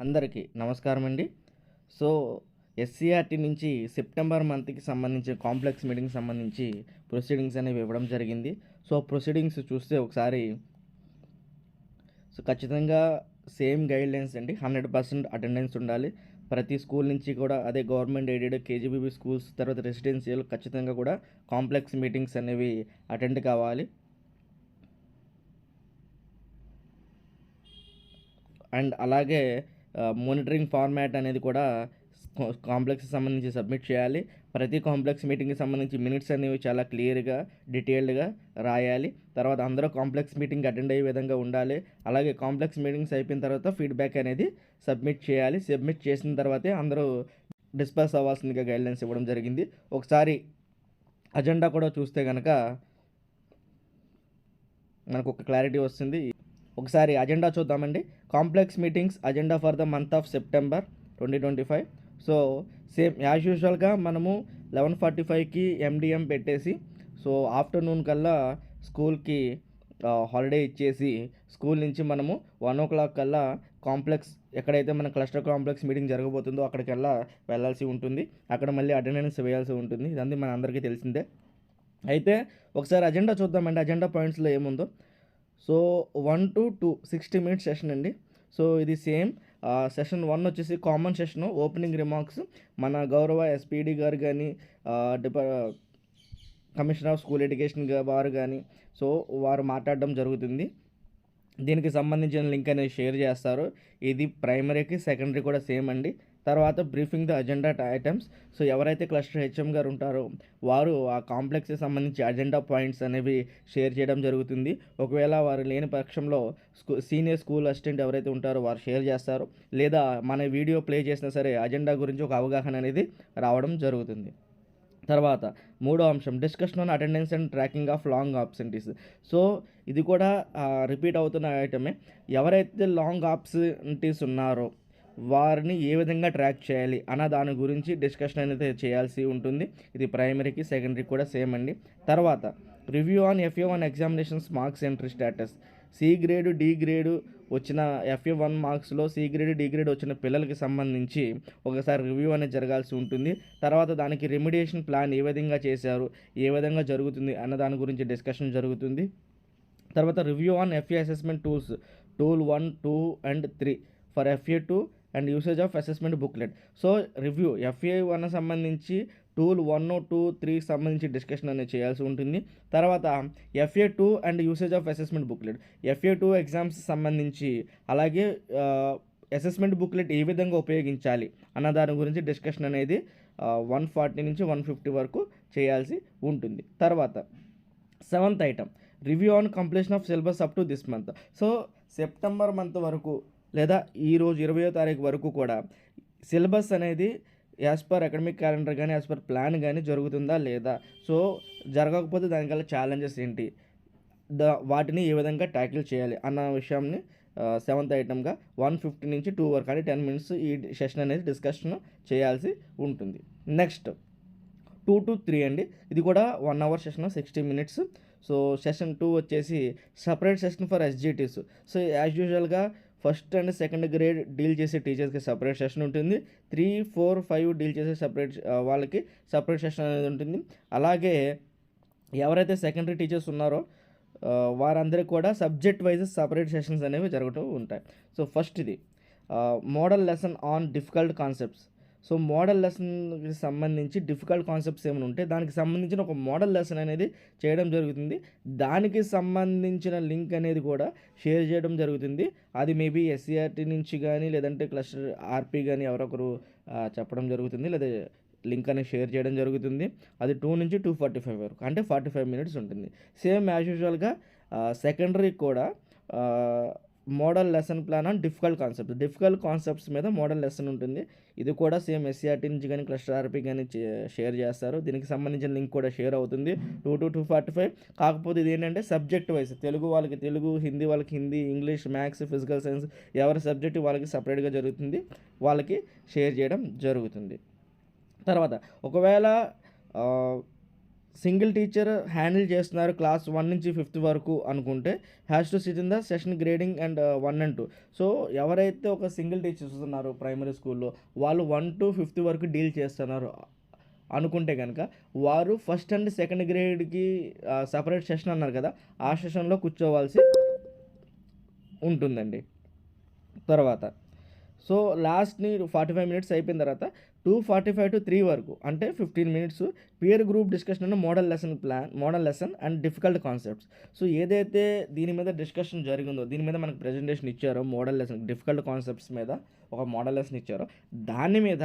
అందరికీ నమస్కారం అండి సో ఎస్సీఆర్టీ నుంచి సెప్టెంబర్ మంత్కి సంబంధించి కాంప్లెక్స్ మీటింగ్ సంబంధించి ప్రొసీడింగ్స్ అనేవి ఇవ్వడం జరిగింది. సో ప్రొసీడింగ్స్ చూస్తే ఒకసారి సో ఖచ్చితంగా సేమ్ గైడ్లైన్స్ అండి. హండ్రెడ్ పర్సెంట్ అటెండెన్స్ ఉండాలి. ప్రతి స్కూల్ నుంచి కూడా అదే గవర్నమెంట్ ఎయిడెడ్ కేజీబీబీ స్కూల్స్ తర్వాత రెసిడెన్షియల్ ఖచ్చితంగా కూడా కాంప్లెక్స్ మీటింగ్స్ అనేవి అటెండ్ కావాలి. అండ్ అలాగే మానిటరింగ్ ఫార్మాట్ అనేది కూడా కాంప్లెక్స్ సంబంధించి సబ్మిట్ చేయాలి. ప్రతి కాంప్లెక్స్ మీటింగ్కి సంబంధించి మినిట్స్ అనేవి చాలా క్లియర్గా డీటెయిల్డ్గా రాయాలి. తర్వాత అందరూ కాంప్లెక్స్ మీటింగ్ అటెండ్ అయ్యే విధంగా ఉండాలి. అలాగే కాంప్లెక్స్ మీటింగ్స్ అయిపోయిన తర్వాత ఫీడ్బ్యాక్ అనేది సబ్మిట్ చేయాలి. సబ్మిట్ చేసిన తర్వాతే అందరూ డిస్పర్స్ అవ్వాల్సిందిగా గైడ్లైన్స్ ఇవ్వడం జరిగింది. ఒకసారి అజెండా కూడా చూస్తే కనుక మనకు ఒక క్లారిటీ వస్తుంది. ఒకసారి అజెండా చూద్దామండి. Complex meetings agenda for the month of September twenty twenty five so same as యూజువల్గా మనము లెవెన్ ఫార్టీ ఫైవ్కి ఎండిఎం పెట్టేసి సో ఆఫ్టర్నూన్ కల్లా స్కూల్కి హాలిడే ఇచ్చేసి స్కూల్ నుంచి మనము వన్ ఓ క్లాక్ కల్లా కాంప్లెక్స్ ఎక్కడైతే మన క్లస్టర్ కాంప్లెక్స్ మీటింగ్ జరగబోతుందో అక్కడికల్లా వెళ్ళాల్సి ఉంటుంది. అక్కడ మళ్ళీ అటెండెన్స్ వేయాల్సి ఉంటుంది. ఇదంతా మన అందరికీ తెలిసిందే. అయితే ఒకసారి అజెండా చూద్దామండి. అజెండా పాయింట్స్లో ఏముందో. So one two two sixty minutes session అండి. సో ఇది సేమ్ సెషన్ వన్ వచ్చేసి కామన్ సెషన్ ఓపెనింగ్ రిమార్క్స్. మన గౌరవ ఎస్పీడి గారు కానీ డిపా కమిషనర్ ఆఫ్ స్కూల్ ఎడ్యుకేషన్ వారు కానీ సో వారు మాట్లాడడం జరుగుతుంది. దీనికి సంబంధించిన లింక్ అనేది షేర్ చేస్తారు. ఇది ప్రైమరీకి సెకండరీ కూడా సేమ్ అండి. తర్వాత briefing the agenda items so ఎవరైతే క్లస్టర్ హెచ్ఎం గారు ఉంటారో వారు ఆ కాంప్లెక్స్కి సంబంధించి అజెండా పాయింట్స్ అనేవి షేర్ చేయడం జరుగుతుంది. ఒకవేళ వారు లేని పక్షంలో స్కూ సీనియర్ స్కూల్ అసిస్టెంట్ ఎవరైతే ఉంటారో వారు షేర్ చేస్తారు. లేదా మన వీడియో ప్లే చేసినా సరే అజెండా గురించి ఒక అవగాహన అనేది రావడం జరుగుతుంది. తర్వాత మూడో అంశం discussion on attendance and tracking of long absentees so ఇది కూడా రిపీట్ అవుతున్న ఐటమే ఎవరైతే లాంగ్ ఆబ్సెంటీస్ ఉన్నారో వారిని ఏ విధంగా ట్రాక్ చేయాలి అన్న దాని గురించి డిస్కషన్ అనేది చేయాల్సి ఉంటుంది. ఇది ప్రైమరీకి సెకండరీకి కూడా సేమ్ అండి. తర్వాత review on FA one examinations marks entry status. C grade D grade వచ్చిన ఎఫ్ఏ వన్ మార్క్స్లో సి గ్రేడ్ డి గ్రేడ్ వచ్చిన పిల్లలకి సంబంధించి ఒకసారి రివ్యూ అనేది జరగాల్సి ఉంటుంది. తర్వాత దానికి రెమిడియేషన్ ప్లాన్ ఏ విధంగా చేశారు ఏ విధంగా జరుగుతుంది అన్న దాని గురించి డిస్కషన్ జరుగుతుంది. తర్వాత review on FA assessment tools tool one two and three. For FA two and usage of assessment booklet so review FA one సంబంధించి టూల్ వన్ టూ త్రీకి సంబంధించి డిస్కషన్ అనేది చేయాల్సి ఉంటుంది. తర్వాత FA two and usage of assessment booklet FA two exams సంబంధించి అలాగే assessment booklet ఏ విధంగా ఉపయోగించాలి అన్న దాని గురించి డిస్కషన్ అనేది వన్ ఫార్టీ నుంచి వన్ ఫిఫ్టీ వరకు చేయాల్సి ఉంటుంది. తర్వాత seventh item review on completion of syllabus up to this month so September month వరకు లేదా ఈరోజు ఇరవయో తారీఖు వరకు కూడా సిలబస్ అనేది యాజ్ పర్ అకాడమిక్ క్యాలెండర్ కానీ యాజ్ పర్ ప్లాన్ కానీ జరుగుతుందా లేదా? సో జరగకపోతే దానికల్ల ఛాలెంజెస్ ఏంటి? ద వాటిని ఏ విధంగా ట్యాకిల్ చేయాలి అన్న విషయాన్ని సెవెంత్ ఐటమ్గా వన్ ఫిఫ్టీ నుంచి టూ వరకు అంటే టెన్ మినిట్స్ ఈ సెషన్ అనేది డిస్కషన్ చేయాల్సి ఉంటుంది. నెక్స్ట్ టూ టు త్రీ అండి. ఇది కూడా one hour session sixty minutes so session two వచ్చేసి separate session for SGTs so as యూజువల్గా first and second grade deal చేసే టీచర్స్కి సపరేట్ సెషన్ ఉంటుంది. త్రీ ఫోర్ ఫైవ్ డీల్ చేసే సపరేట్ వాళ్ళకి సపరేట్ సెషన్ అనేది ఉంటుంది. అలాగే ఎవరైతే సెకండరీ టీచర్స్ ఉన్నారో వారందరికీ కూడా సబ్జెక్ట్ వైజ్ సపరేట్ సెషన్స్ అనేవి జరుగుతూ ఉంటాయి. సో ఫస్ట్ ఇది. Model lesson on difficult concepts. So model లెసన్కి సంబంధించి డిఫికల్ట్ కాన్సెప్ట్స్ ఏమైనా ఉంటే దానికి సంబంధించిన ఒక మోడల్ లెసన్ అనేది చేయడం జరుగుతుంది. దానికి సంబంధించిన లింక్ అనేది కూడా షేర్ చేయడం జరుగుతుంది. అది మేబీ ఎస్సీఆర్టీ నుంచి కానీ లేదంటే క్లస్టర్ ఆర్పీ కానీ ఎవరొకరు చెప్పడం జరుగుతుంది. లేదా లింక్ అనేది షేర్ చేయడం జరుగుతుంది. అది టూ నుంచి టూ ఫార్టీ ఫైవ్ వరకు అంటే ఫార్టీ ఫైవ్ మినిట్స్ ఉంటుంది. సేమ్ యాజ్ యూజువల్గా సెకండరీ కూడా model lesson plan and difficult concepts difficult concepts మీద మోడల్ లెసన్ ఉంటుంది. ఇది కూడా సేమ్ ఎస్సీఆర్టీ నుంచి కానీ క్లస్టర్ ఆర్పీ కానీ షేర్ చేస్తారు. దీనికి సంబంధించిన లింక్ కూడా షేర్ అవుతుంది. Two to two forty five. కాకపోతే ఇది ఏంటంటే సబ్జెక్ట్ వైజ్. తెలుగు వాళ్ళకి తెలుగు హిందీ వాళ్ళకి Hindi English maths physical science ఎవరి సబ్జెక్ట్ వాళ్ళకి సపరేట్గా జరుగుతుంది. వాళ్ళకి షేర్ చేయడం జరుగుతుంది. తర్వాత ఒకవేళ సింగిల్ టీచర్ హ్యాండిల్ చేస్తున్నారు క్లాస్ వన్ నుంచి ఫిఫ్త్ వరకు అనుకుంటే. Has to sit in the session grading and one and two. So ఎవరైతే ఒక సింగిల్ టీచర్స్ ఉన్నారో ప్రైమరీ స్కూల్లో వాళ్ళు వన్ టు ఫిఫ్త్ వరకు డీల్ చేస్తున్నారు అనుకుంటే కనుక వారు ఫస్ట్ అండ్ సెకండ్ గ్రేడ్కి సపరేట్ సెషన్ అన్నారు కదా ఆ సెషన్లో కూర్చోవాల్సి ఉంటుందండి. తర్వాత సో లాస్ట్ని ఫార్టీ ఫైవ్ మినిట్స్ అయిపోయిన తర్వాత two forty five to three వరకు అంటే fifteen minutes peer group discussion and model lesson plan model lesson and difficult concepts so ఏదైతే దీని మీద డిస్కషన్ జరిగిందో దీని మీద మనకు ప్రజెంటేషన్ ఇచ్చారో మోడల్ లెసన్ డిఫికల్ట్ కాన్సెప్ట్స్ మీద ఒక మోడల్ లెసన్ ఇచ్చారో. దాని మీద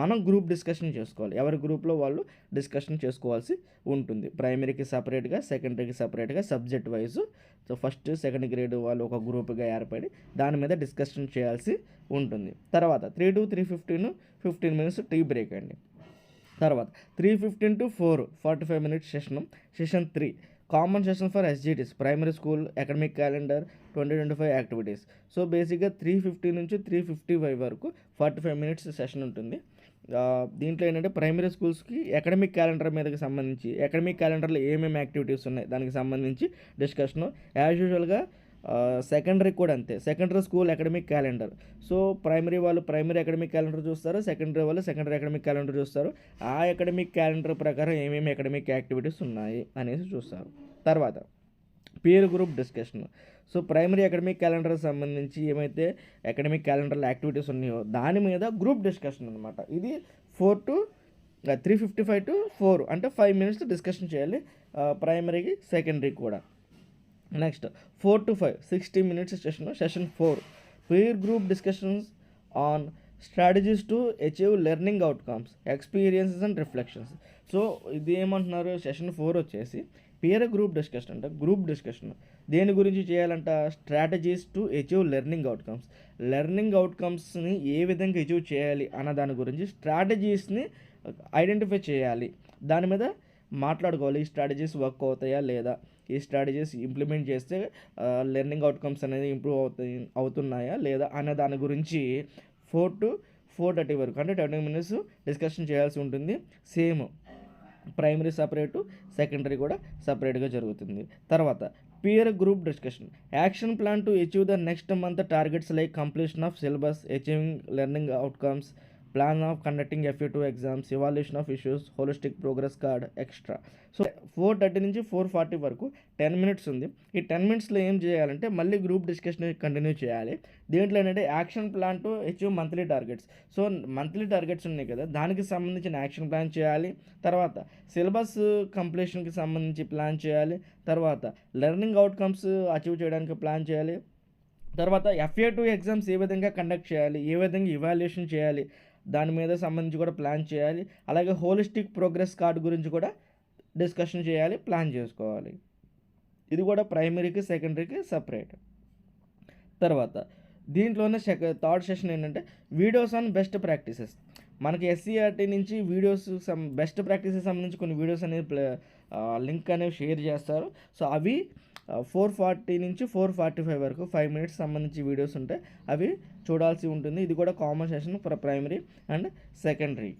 మనం గ్రూప్ డిస్కషన్ చేసుకోవాలి. ఎవరి గ్రూప్లో వాళ్ళు డిస్కషన్ చేసుకోవాల్సి ఉంటుంది. ప్రైమరీకి సపరేట్గా సెకండరీకి సపరేట్గా subject wise so first second grade వాళ్ళు ఒక గ్రూప్గా ఏర్పడి దాని మీద డిస్కషన్ చేయాల్సి ఉంటుంది. తర్వాత three to three fifteen fifteen minutes tea break అండి. తర్వాత three fifteen to four forty five minutes session session three common session for SGTs primary school academic calendar twenty twenty five activities. So బేసిక్గా three fifty నుంచి three fifty five వరకు forty five minutes session ఉంటుంది. దీంట్లో ఏంటంటే primary స్కూల్స్కి academic calendar మీదకి సంబంధించి academic క్యాలెండర్లో ఏమేమి యాక్టివిటీస్ ఉన్నాయి దానికి సంబంధించి డిస్కషను. యాజ్ యూజువల్గా సెకండరీ కూడా అంతే. Secondary school academic calendar so primary వాళ్ళు ప్రైమరీ అకాడమిక్ క్యాలెండర్ చూస్తారు సెకండరీ వాళ్ళు సెకండరీ అకాడమిక్ క్యాలెండర్ చూస్తారు. ఆ అకాడమిక్ క్యాలెండర్ ప్రకారం ఏమేమి అకాడమిక్ యాక్టివిటీస్ ఉన్నాయి అనేసి చూస్తారు. తర్వాత peer group discussion so primary academic క్యాలెండర్కి సంబంధించి ఏమైతే అకాడమిక్ క్యాలెండర్లో యాక్టివిటీస్ ఉన్నాయో దాని మీద గ్రూప్ డిస్కషన్ అనమాట ఇది four to three fifty five to four అంటే ఫైవ్ మినిట్స్ డిస్కషన్ చేయాలి ప్రైమరీకి సెకండరీకి కూడా. Next four to five sixty minutes session session four peer group discussions on strategies to achieve learning outcomes experiences and reflections so ఇది ఏమంటున్నారు? Session four వచ్చేసి peer group discussion అంటే group discussion దేని గురించి చేయాలంట? Strategies to achieve learning outcomes learning అవుట్కమ్స్ని ఏ విధంగా achieve చేయాలి అన్న దాని గురించి స్ట్రాటజీస్ని ఐడెంటిఫై చేయాలి. దాని మీద మాట్లాడుకోవాలి. ఈ స్ట్రాటజీస్ వర్క్ అవుతాయా లేదా? ఈ స్ట్రాటజీస్ ఇంప్లిమెంట్ చేస్తే లెర్నింగ్ అవుట్కమ్స్ అనేది ఇంప్రూవ్ అవుతాయి అవుతున్నాయా లేదా అనే దాని గురించి ఫోర్ టు ఫోర్ థర్టీ వరకు అంటే ట్వంటీ మినిట్స్ డిస్కషన్ చేయాల్సి ఉంటుంది. సేమ్ ప్రైమరీ సపరేటు సెకండరీ కూడా సపరేట్గా జరుగుతుంది. తర్వాత peer group discussion action plan to achieve the next month targets like completion of syllabus achieving learning outcomes plan of conducting F A two exams evaluation of issues holistic progress card extra so four thirty నుంచి four forty వరకు ten minutes ఉంది. ఈ ten మినిట్స్లో ఏం చేయాలంటే మళ్ళీ group discussion continue చేయాలి. దీంట్లో ఏంటంటే action plan to achieve monthly targets so monthly targets ఉన్నాయి కదా దానికి సంబంధించిన యాక్షన్ ప్లాన్ చేయాలి. తర్వాత సిలబస్ కంప్లీషన్కి సంబంధించి ప్లాన్ చేయాలి. తర్వాత లెర్నింగ్ అవుట్కమ్స్ అచీవ్ చేయడానికి ప్లాన్ చేయాలి. తర్వాత ఎఫ్ఏ టూ ఎగ్జామ్స్ ఏ విధంగా కండక్ట్ చేయాలి? ఏ విధంగా ఇవాల్యుయేషన్ చేయాలి? దాని మీద సంబంధించి కూడా ప్లాన్ చేయాలి. అలాగే హోలిస్టిక్ ప్రోగ్రెస్ కార్డ్ గురించి కూడా డిస్కషన్ చేయాలి ప్లాన్ చేసుకోవాలి. ఇది కూడా ప్రైమరీకి సెకండరీకి సపరేట్. తర్వాత దీంట్లోనే సెక థర్డ్ సెషన్ ఏంటంటే వీడియోస్ ఆన్ బెస్ట్ ప్రాక్టీసెస్. మనకి ఎస్సీఆర్టీ నుంచి వీడియోస్ సమ్ బెస్ట్ ప్రాక్టీసెస్ సంబంధించి కొన్ని వీడియోస్ అనేది ప్లే- లింక్ అనేవి షేర్ చేస్తారు. సో అవి ఫోర్ ఫార్టీ నుంచి ఫోర్ ఫార్టీ ఫైవ్ వరకు ఫైవ్ మినిట్స్ సంబంధించి వీడియోస్ ఉంటాయి అవి చూడాల్సి ఉంటుంది. ఇది కూడా common session for primary and secondary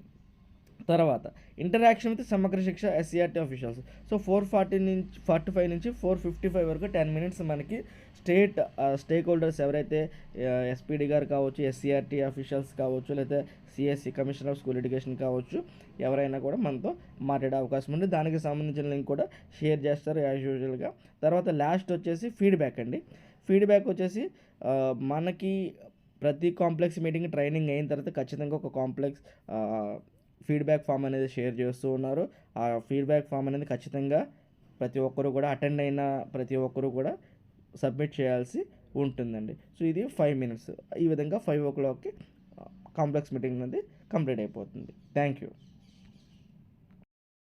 తర్వాత interaction with Samagra Shiksha SCERT officials so four forty నుంచి ఫార్టీ ఫైవ్ నుంచి ఫోర్ ఫిఫ్టీ ఫైవ్ వరకు టెన్ మినిట్స్ మనకి స్టేట్ స్టేక్ హోల్డర్స్ ఎవరైతే ఎస్పీడీ గారు కావచ్చు ఎస్సీఆర్టీ అఫీషియల్స్ కావచ్చు లేకపోతే CSE commissioner of school education కావచ్చు ఎవరైనా కూడా మనతో మాట్లాడే అవకాశం ఉంది. దానికి సంబంధించిన లింక్ కూడా షేర్ చేస్తారు యాజ్ యూజువల్గా తర్వాత లాస్ట్ వచ్చేసి ఫీడ్బ్యాక్ అండి. ఫీడ్బ్యాక్ వచ్చేసి మనకి ప్రతి కాంప్లెక్స్ మీటింగ్ ట్రైనింగ్ అయిన తర్వాత ఖచ్చితంగా ఒక కాంప్లెక్స్ ఫీడ్బ్యాక్ ఫామ్ అనేది షేర్ చేస్తూ ఉన్నారు. ఆ ఫీడ్బ్యాక్ ఫామ్ అనేది ఖచ్చితంగా ప్రతి ఒక్కరు కూడా అటెండ్ అయిన ప్రతి ఒక్కరు కూడా సబ్మిట్ చేయాల్సి ఉంటుందండి. సో ఇది ఫైవ్ మినిట్స్ ఈ విధంగా ఫైవ్ ఓ క్లాక్కి కాంప్లెక్స్ మీటింగ్ అనేది కంప్లీట్ అయిపోతుంది. Thank you